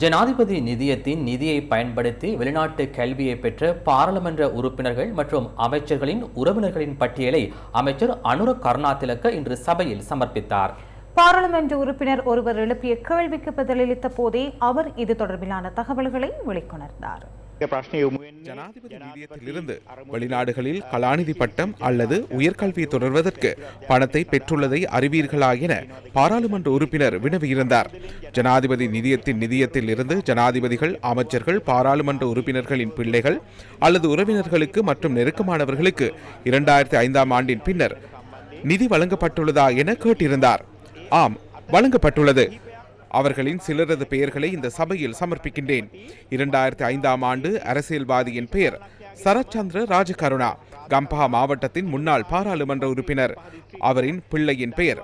ஜனாதிபதி நிதியத்தின் நிதியை பயன்படுத்தி வெளிநாட்டு கல்வியை பெற்ற பாராளுமன்ற உறுப்பினர்கள் மற்றும் அமைச்சர்களின் உறவினர்களின் பட்டியலை அமைச்சர் அனுர கருணாதிலக்க இன்று சபையில் சமர்ப்பித்தார். பாராளுமன்ற உறுப்பினர் ஒருவர் எழுப்பிய கேள்விக்கு பதிலளித்த போதே அவர் இது தொடர்பிலான தகவல்களை வெளிக்கொணர்ந்தார். ஜனாதிபதி நிதியத்திலிருந்து வெளிநாடுகளில் கலாநிதி பட்டம் அல்லது உயர்கல்வியை தொடர்வதற்கு பணத்தை பெற்றுள்ளதை அறிவீர்களா என பாராளுமன்ற உறுப்பினர் வினவியிருந்தார். ஜனாதிபதி நிதியத்தின் நிதியத்தில் இருந்து ஜனாதிபதிகள் அமைச்சர்கள் பாராளுமன்ற உறுப்பினர்களின் பிள்ளைகள் அல்லது உறவினர்களுக்கு மற்றும் நெருக்கமானவர்களுக்கு இரண்டாயிரத்தி ஐந்தாம் ஆண்டின் பின்னர் நிதி வழங்கப்பட்டுள்ளதா என கேட்டிருந்தார். ஆம் வழங்கப்பட்டுள்ளது. அவர்களின் சிலரது பெயர்களை இந்த சபையில் சமர்ப்பிக்கின்றேன். இரண்டாயிரத்தி ஐந்தாம் ஆண்டு அரசியல்வாதியின் பெயர் சரத்சந்திர ராஜகருணா. கம்பஹா மாவட்டத்தின் முன்னாள் பாராளுமன்ற உறுப்பினர். அவரின் பிள்ளையின் பெயர்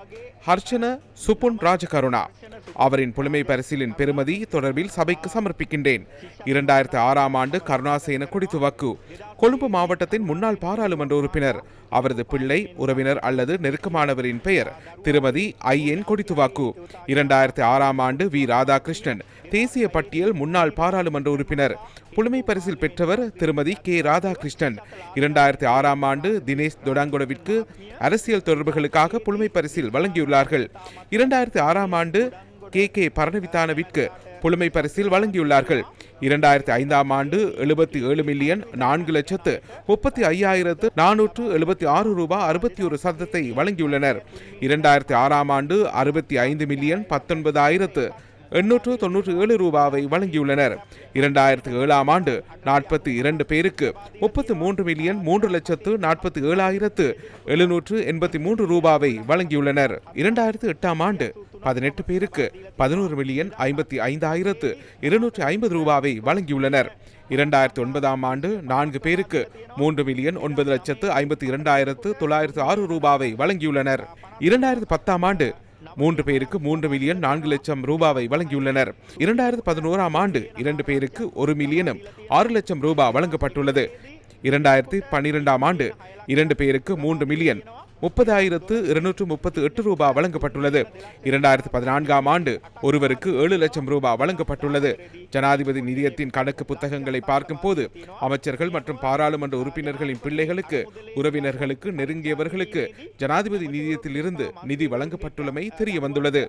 ஹர்ஷன சுப்புன் ராஜகருணா. அவரின் புலமை பரிசிலின் பெருமதி தொடர்பில் சபைக்கு சமர்ப்பிக்கின்றேன். இரண்டாயிரத்தி ஆறாம் ஆண்டு கருணாசேன குடித்துவக்கு கொழும்பு மாவட்டத்தின் முன்னாள் பாராளுமன்ற உறுப்பினர் அவரது பிள்ளை உறவினர் அல்லது நெருக்கமானவரின் பெயர் திருமதி ஐ என் கொடித்துவாக்கு இரண்டாயிரத்தி ஆறாம் ஆண்டு வி. ராதாகிருஷ்ணன் தேசிய பட்டியல் முன்னாள் பாராளுமன்ற உறுப்பினர். புலமை பரிசில் பெற்றவர் திருமதி கே. ராதாகிருஷ்ணன். இரண்டாயிரத்தி ஆறாம் ஆண்டு தினேஷ் தொடங்குடவிற்கு அரசியல் தொடர்புகளுக்காக புலமை பரிசில் வழங்கியுள்ளார். வழங்கியுள்ளார்கள். இரண்டாயிரத்தி ஆறாம் ஆண்டு கே. கே. பரணவித்தானவிற்கு புலமை பரிசில் வழங்கியுள்ளார்கள். இரண்டாயிரத்தி ஐந்தாம் ஆண்டு எழுபத்தி ஏழு மில்லியன் நான்கு லட்சத்து முப்பத்தி ஐயாயிரத்து நானூற்று எழுபத்தி ஆறு ரூபாய் அறுபத்தி ஒரு சதத்தை வழங்கியுள்ளனர். இரண்டாயிரத்தி ஆறாம் ஆண்டு அறுபத்தி ஐந்து மில்லியன் பத்தொன்பதாயிரத்து எண்ணூற்று தொன்னூற்று ஏழு ரூபாவை வழங்கியுள்ளனர். இரண்டாயிரத்து ஏழாம் ஆண்டு நாற்பத்தி இரண்டு பேருக்கு முப்பத்து மூன்று மில்லியன் மூன்று லட்சத்து நாற்பத்தி ஏழாயிரத்து எழுநூற்று எண்பத்தி மூன்று ரூபாவை வழங்கியுள்ளனர். இரண்டாயிரத்து எட்டாம் ஆண்டு பதினெட்டு பேருக்கு பதினோரு மில்லியன் ஐம்பத்தி ஐந்தாயிரத்து இருநூற்றி ஐம்பது ரூபாவை வழங்கியுள்ளனர். இரண்டாயிரத்தி ஒன்பதாம் ஆண்டு நான்கு பேருக்கு மூன்று மில்லியன் ஒன்பது லட்சத்து ஐம்பத்தி இரண்டாயிரத்து தொள்ளாயிரத்து ஆறு ரூபாவை வழங்கியுள்ளனர். இரண்டாயிரத்து பத்தாம் ஆண்டு மூன்று பேருக்கு மூன்று மில்லியன் நான்கு லட்சம் ரூபாவை வழங்கியுள்ளனர். இரண்டாயிரத்து பதினோராம் ஆண்டு இரண்டு பேருக்கு ஒரு மில்லியனும் ஆறு லட்சம் ரூபாய் வழங்கப்பட்டுள்ளது. இரண்டாயிரத்தி பன்னிரெண்டாம் ஆண்டு இரண்டு பேருக்கு மூன்று மில்லியன் முப்பதாயிரத்து இருநூற்று முப்பத்து எட்டு ரூபாய் வழங்கப்பட்டுள்ளது. இரண்டாயிரத்து பதினான்காம் ஆண்டு ஒருவருக்கு ஏழு லட்சம் ரூபாய் வழங்கப்பட்டுள்ளது. ஜனாதிபதி நிதியத்தின் கணக்கு புத்தகங்களை பார்க்கும் போது அமைச்சர்கள் மற்றும் பாராளுமன்ற உறுப்பினர்களின் பிள்ளைகளுக்கு உறவினர்களுக்கு நெருங்கியவர்களுக்கு ஜனாதிபதி நிதியத்தில் இருந்து நிதி வழங்கப்பட்டுள்ளமை தெரிய வந்துள்ளது